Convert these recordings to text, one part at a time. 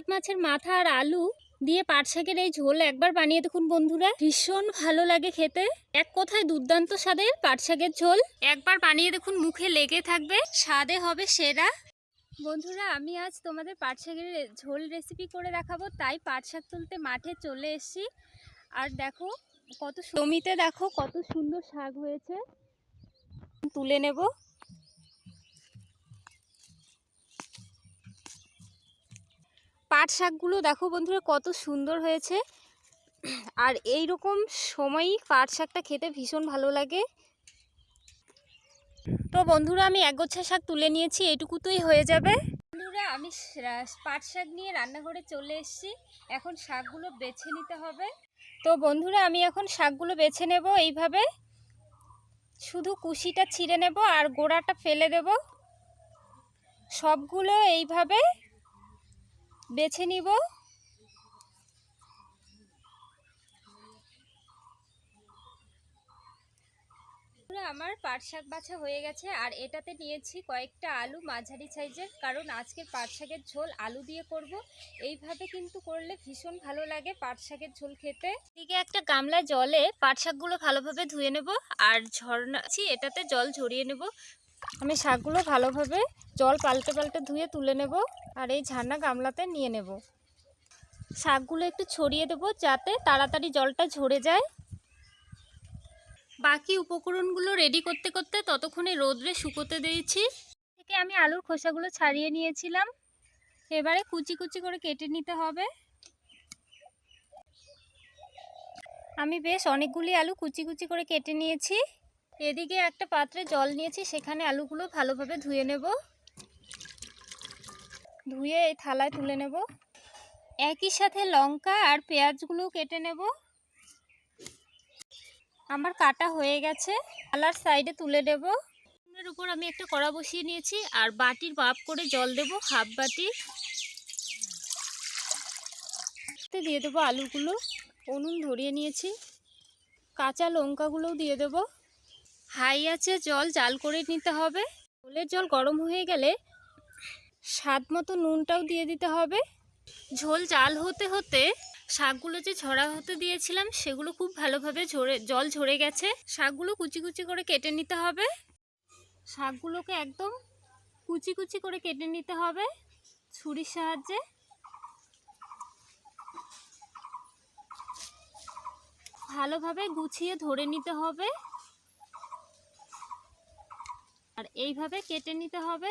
রূপচাঁদ মাছের মাথা আর আলু দিয়ে পাট শাকের এই ঝোল একবার বানিয়ে দেখুন বন্ধুরা। ভীষণ ভালো লাগে খেতে। এক কথায় দুর্দান্ত স্বাদের পাট শাকের ঝোল। একবার বানিয়ে দেখুন, মুখে লেগে থাকবে, স্বাদে হবে সেরা। বন্ধুরা, আমি আজ তোমাদের পাট শাকের ঝোল রেসিপি করে দেখাবো, তাই পাট শাক তুলতে মাঠে চলে এসেছি। আর দেখো, কত জমিতে দেখো, কত সুন্দর শাক হয়েছে। তুলে নেব। পাট শাকগুলো দেখো বন্ধুরা কত সুন্দর হয়েছে। আর এই রকম সময়ই পাট শাকটা খেতে ভীষণ ভালো লাগে। তো বন্ধুরা আমি একগোছা শাক তুলে নিয়েছি, এইটুকুতেই হয়ে যাবে। বন্ধুরা আমি পাট শাক নিয়ে রান্নাঘরে চলে এসেছি, এখন শাকগুলো বেছে নিতে হবে। তো বন্ধুরা আমি এখন শাকগুলো বেছে নেব এইভাবে। শুধু কুশিটা ছিঁড়ে নেব আর গোড়াটা ফেলে দেব। সবগুলো এইভাবে বেছে নিব। আমার পাট শাক বাছা হয়ে গেছে, আর এটাতে নিয়েছি কয়েকটা আলু মাঝারি সাইজের, কারণ আজকের পাট শাকের ঝোল আলু দিয়ে করব। এইভাবে কিন্তু করলে ভীষণ ভালো লাগে পাট শাকের ঝোল খেতে। এদিকে একটা গামলা জলে পাট শাকগুলো ভালোভাবে ধুয়ে নেব, আর ঝর্ণা আছি এটাতে জল ঝরিয়ে নেব। আমি শাকগুলো ভালোভাবে জল পাল্টে পাল্টে ধুয়ে তুলে নেব আর এই ঝান্না গামলাতে নিয়ে নেব। শাকগুলো একটু ছড়িয়ে দেবো যাতে তাড়াতাড়ি জলটা ঝরে যায়। বাকি উপকরণগুলো রেডি করতে করতে ততক্ষণে রোদ্রে শুকোতে দিয়েছি। থেকে আমি আলুর খোসাগুলো ছাড়িয়ে নিয়েছিলাম। এবারে কুচি কুচি করে কেটে নিতে হবে। আমি বেশ অনেকগুলি আলু কুচি কুচি করে কেটে নিয়েছি। এদিকে একটা পাত্রে জল নিয়েছি, সেখানে আলুগুলো ভালোভাবে ধুয়ে নেব। ধুয়ে এই থালায় তুলে নেব। একই সাথে লঙ্কা আর পেঁয়াজগুলো কেটে নেব। আমার কাটা হয়ে গেছে, থালার সাইডে তুলে দেব উনুনের উপর আমি একটা কড়া বসিয়ে নিয়েছি, আর বাটির মাপ করে জল দেব, হাফ বাটি। দিয়ে দেবো আলুগুলো, উনুন ধরিয়ে নিয়েছি। কাঁচা লঙ্কাগুলোও দিয়ে দেব। হাই আছে, জল জাল করে নিতে হবে। ঝোলের জল গরম হয়ে গেলে স্বাদ মতো নুনটাও দিয়ে দিতে হবে। ঝোল জাল হতে হতে শাকগুলো যে ঝরা হতে দিয়েছিলাম, সেগুলো খুব ভালোভাবে ঝরে, জল ঝরে গেছে। শাকগুলো কুচি কুচি করে কেটে নিতে হবে। শাকগুলোকে একদম কুচি কুচি করে কেটে নিতে হবে ছুরির সাহায্যে। ভালোভাবে গুছিয়ে ধরে নিতে হবে। আর এইভাবে কেটে নিতে হবে।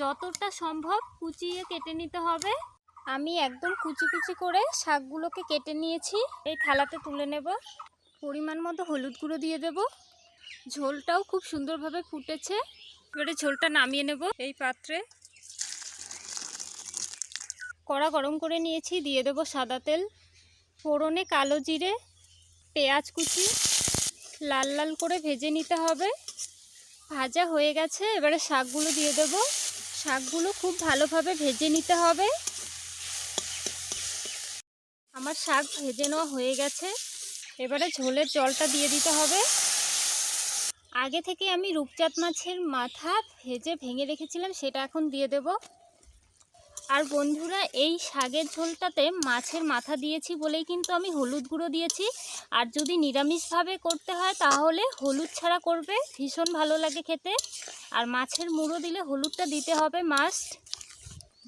যতটা সম্ভব কুচিয়ে কেটে নিতে হবে। আমি একদম কুচি কুচি করে শাকগুলোকে কেটে নিয়েছি। এই থালাতে তুলে নেব। পরিমাণ মতো হলুদ গুঁড়ো দিয়ে দেব। ঝোলটাও খুব সুন্দরভাবে ফুটেছে। এবারে ঝোলটা নামিয়ে নেব এই পাত্রে। কড়া গরম করে নিয়েছি, দিয়ে দেব সাদা তেল, ফোড়নে কালো জিরে, পেঁয়াজ কুচি, লাল লাল করে ভেজে নিতে হবে। ভাজা হয়ে গেছে, এবারে শাকগুলো দিয়ে দেব। শাকগুলো খুব ভালোভাবে ভেজে নিতে হবে। আমার শাক ভেজে নেওয়া হয়ে গেছে। এবারে ঝোলের জলটা দিয়ে দিতে হবে। আগে থেকে আমি রূপচাঁদ মাছের মাথা ভেজে ভেঙে রেখেছিলাম, সেটা এখন দিয়ে দেব। আর বন্ধুরা, এই শাকের ঝোলটাতে মাছের মাথা দিয়েছি বলেই কিন্তু আমি হলুদ গুঁড়ো দিয়েছি। আর যদি নিরামিষভাবে করতে হয়, তাহলে হলুদ ছাড়া করবে, ভীষণ ভালো লাগে খেতে। আর মাছের মুড়ো দিলে হলুদটা দিতে হবে মাস্ট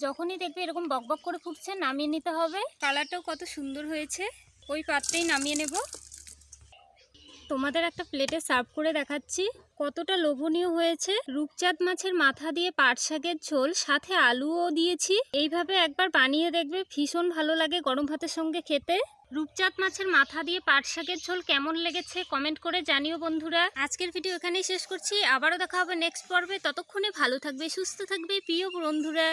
যখনই দেখবে এরকম বকবক করে ফুটছে, নামিয়ে নিতে হবে। কালারটাও কত সুন্দর হয়েছে। ওই পাত্রেই নামিয়ে নেব। তোমাদের একটা প্লেটে সার্ভ করে দেখাচ্ছি। কতটা লোভনীয় হয়েছে। রূপচাঁদ মাছের মাথা দিয়ে পাট শাকের ঝোল, সাথে আলুও দিয়েছি। এইভাবে একবার বানিয়ে দেখবে, ভীষণ ভালো লাগে গরম ভাতের সঙ্গে খেতে। রূপচাঁদ মাছের মাথা দিয়ে পাট শাকের ঝোল কেমন লেগেছে কমেন্ট করে জানিও বন্ধুরা। আজকের ভিডিও এখানেই শেষ করছি। আবারও দেখা হবে নেক্সট পর্বে। ততক্ষণে ভালো থাকবে, সুস্থ থাকবে প্রিয় বন্ধুরা।